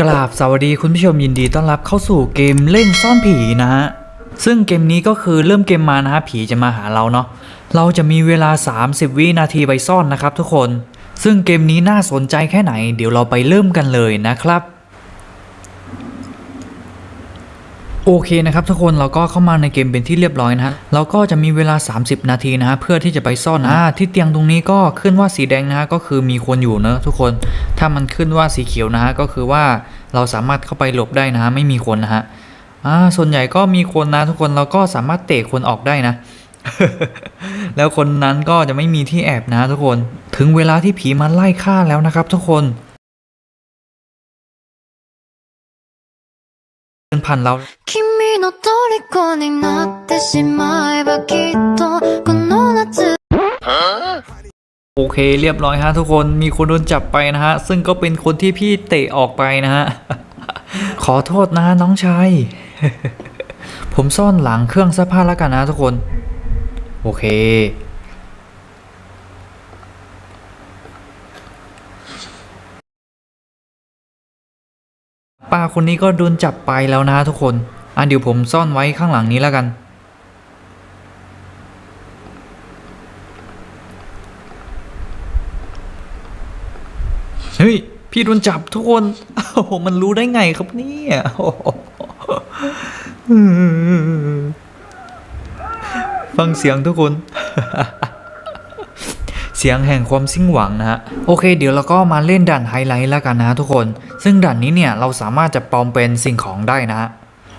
กราบสวัสดีคุณผู้ชมยินดีต้อนรับเข้าสู่เกมเล่นซ่อนผีนะฮะ ซึ่งเกมนี้ก็คือเริ่มเกมมานะฮะผีจะมาหาเราเนาะ เราจะมีเวลา 30 วินาทีไปซ่อนนะครับทุกคน ซึ่งเกมนี้น่าสนใจแค่ไหน เดี๋ยวเราไปเริ่มกันเลยนะครับ โอเคนะครับทุกคนเราก็เข้ามาในเกมเป็นที่เรียบร้อยนะฮะเราก็จะมีเวลา 30 นาทีนะฮะเพื่อที่จะไปซ่อนอ่าที่เตียงตรงนี้ก็ขึ้นว่าสีแดงนะฮะก็คือมีคนอยู่เนอะทุกคนถ้ามันขึ้นว่าสีเขียวนะฮะก็คือว่าเราสามารถเข้าไปหลบได้นะฮะไม่มีคนนะฮะอ่าส่วนใหญ่ก็มีคนนะทุกคนเราก็สามารถเตะคนออกได้นะ แล้วคนนั้นก็จะไม่มีที่แอบนะทุกคนถึงเวลาที่ผีมาไล่ฆ่าแล้วนะครับ ทุกคนเดินผ่านเรา君の虜になってしまえばきっとこの夏 โอเคเรียบร้อยฮะทุกคนมีคนโดนจับไปนะฮะ ซึ่งก็เป็นคนที่พี่เตะออกไปนะฮ ะ ขอโทษนะน้องชาย ผมซ่อนหลังเครื่องซักผ้าแล้วกันนะทุกคน โอเค ป้าคนนี้ก็โดนจับไปแล้วนะทุกคน อะเดี๋ยวผมซ่อนไว้ข้างหลังนี้แล้วกัน เฮ้ย พี่โดนจับทุกคนโอ้โหมันรู้ได้ไงครับเนี่ยฟังเสียงทุกคน เสียงแห่งความสิ้นหวังนะฮะ โอเค เดี๋ยวเราก็มาเล่นด่านไฮไลท์แล้วกันนะทุกคน ซึ่งด่านนี้เนี่ยเราสามารถจะปลอมเป็นสิ่งของได้นะฮะ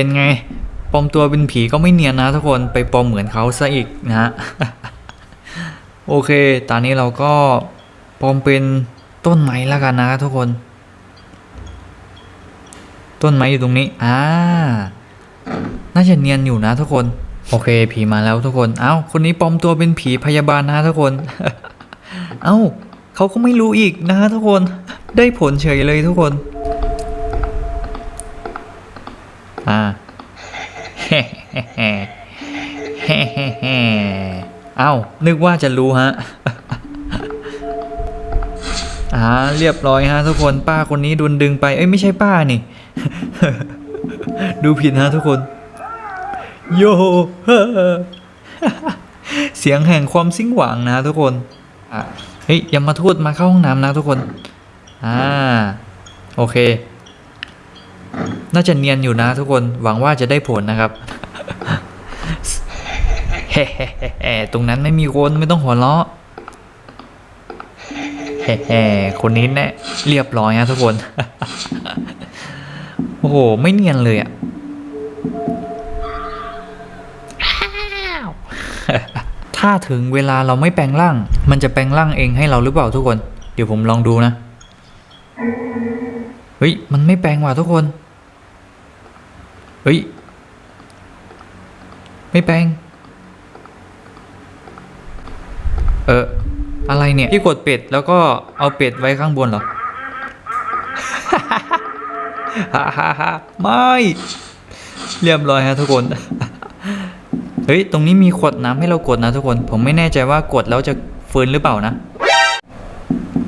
เป็นไงปลอมตัวเป็นผีก็ไม่เนียนนะทุกคนไปปลอมเหมือนเขาซะอีกนะฮะโอเค ตอนนี้เราก็ปลอมเป็นต้นไม้แล้วกันนะทุกคน ต้นไม้อยู่ตรงนี้อ่าน่าจะเนียนอยู่นะทุกคน โอเค ผีมาแล้วทุกคนเอ้าคนนี้ปลอมตัวเป็นผีพยาบาลนะทุกคน เอ้าเขาก็ไม่รู้อีกนะทุกคน ได้ผลเฉยเลยทุกคน อ่าเฮ้เฮ้เฮ้เอ้านึกว่าจะรู้ฮะอ่าเรียบร้อยฮะทุกคนป้าคนนี้โดนดึงไป เอ้ยไม่ใช่ป้านี่ ดูผิดฮะทุกคน โยเสียงแห่งความสิ้นหวังนะทุกคนเฮ้ยอย่ามาทูดมาเข้าห้องน้ำนะทุกคน อ่า โอเค น่าจะเนียนอยู่นะทุกคนหวังว่าจะได้ผลนะครับเฮ้ตรงนั้นไม่มีคนไม่ต้องหัวเราะแฮ่ๆคนนี้แน่เรียบร้อยฮะทุกคน โอ้โห ไม่เนียนเลยอะถ้าถึงเวลาเราไม่แปลงร่าง มันจะแปลงร่างเองให้เราหรือเปล่าทุกคน เดี๋ยวผมลองดูนะ เฮ้ย มันไม่แปลงว่ะทุกคน เฮ้ย ไม่แปลง เออ อะไรเนี่ย พี่กดเป็ดแล้วก็เอาเป็ดไว้ข้างบนเหรอ ฮ่าฮ่าฮ่าไม่ เรียบร้อยฮะทุกคน เฮ้ย ตรงนี้มีขวดน้ำให้เรากดนะทุกคน ผมไม่แน่ใจว่ากดแล้วจะฟื้นหรือเปล่านะ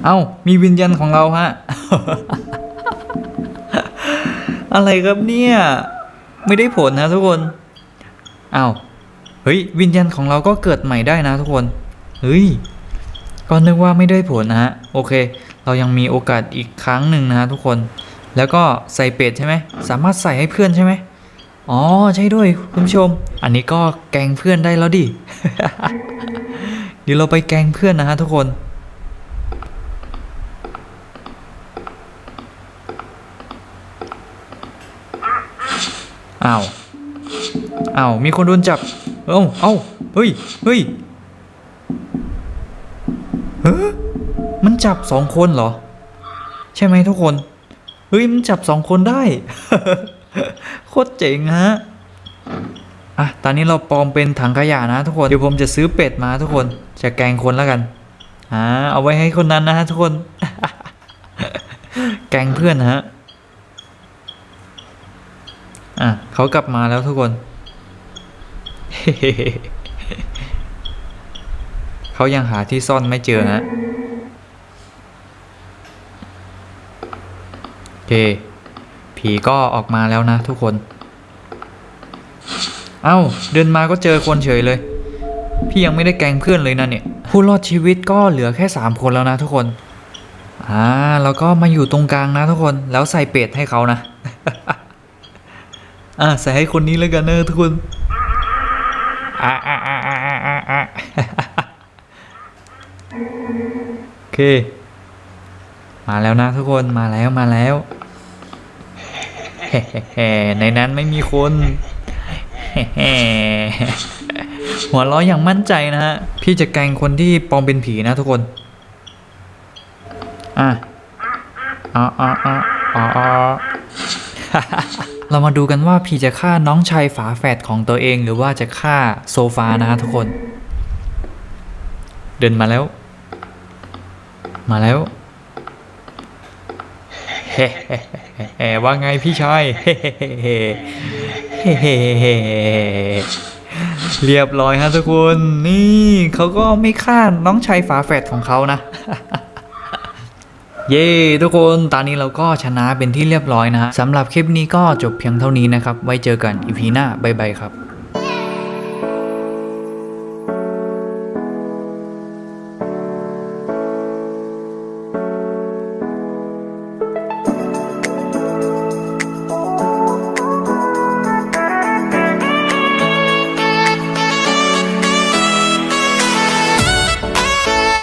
เอ้า มีวิญญาณของเราฮะ อะไรครับเนี่ย ไม่ได้ผลนะทุกคนเอ้าวเฮ้ย วิญญาณของเราก็เกิดใหม่ได้นะทุกคน เฮ้ย ก็นึกว่าไม่ได้ผลนะฮะ โอเค เรายังมีโอกาสอีกครั้งหนึ่งนะฮะทุกคน แล้วก็ใส่เป็ดใช่ไหม สามารถใส่ให้เพื่อนใช่ไหมอ๋อ ใช่ด้วยคุณผู้ชม อันนี้ก็แกงเพื่อนได้แล้วดิ เดี๋ยวเราไปแกงเพื่อนนะฮะทุกคน อ้าวอ้าวมีคนโดนจับ เอ้าเอ้าเฮ้ยเฮ้ยเฮ้ยมันจับสองคนเหรอ ใช่ไหมทุกคน เฮ้ย มันจับสองคนได้ โคตรเจ๋งฮะอะตอนนี้เราปลอมเป็นถังขยะนะทุกคน เดี๋ยวผมจะซื้อเป็ดมาทุกคน จะแกงคนแล้วกัน อ่า เอาไว้ให้คนนั้นนะฮะทุกคน แกงเพื่อนนะฮะ อะ เขากลับมาแล้วทุกคน เขายังหาที่ซ่อนไม่เจอฮะโอเค ผีก็ออกมาแล้วนะทุกคน เอ้า เดินมาก็เจอคนเฉยเลย พี่ยังไม่ได้แกงเพื่อนเลยนะเนี่ย ผู้รอดชีวิตก็เหลือแค่3คนแล้วนะทุกคนอ่าแล้วก็มาอยู่ตรงกลางนะทุกคน แล้วใส่เป็ดให้เขานะ อ่าใส่ให้คนนี้แล้วกันเนอะทุกคนอ่าอ่าอ่าอ่าอ่าอ่าอ่าโอเค มาแล้วนะทุกคนมาแล้วมาแล้วแฮ่ๆๆในนั้นไม่มีคนแฮ่ๆหัวเราะอย่างมั่นใจนะฮะ พี่จะแกล้งคนที่ปลอมเป็นผีนะทุกคน อะอ๋ออ๋ออ๋ออ๋ออ๋อ เรามาดูกันว่าพี่จะฆ่าน้องชายฝาแฝดของตัวเองหรือว่าจะฆ่าโซฟานะฮะทุกคน เดินมาแล้ว มาแล้วเฮ้เฮ้ว่าไงพี่ชายเฮ้เฮ้เฮ้เฮ้เฮ้เฮ้เรียบร้อยฮะทุกคน นี่เขาก็ไม่ฆ่าน้องชายฝาแฝดของเขานะ เย้ทุกคนตอนนี้เราก็ชนะเป็นที่เรียบร้อยนะฮะสำหรับคลิปนี้ก็จบเพียงเท่านี้นะครับ ไว้เจอกันอีพีหน้าบ๊ายบายครับ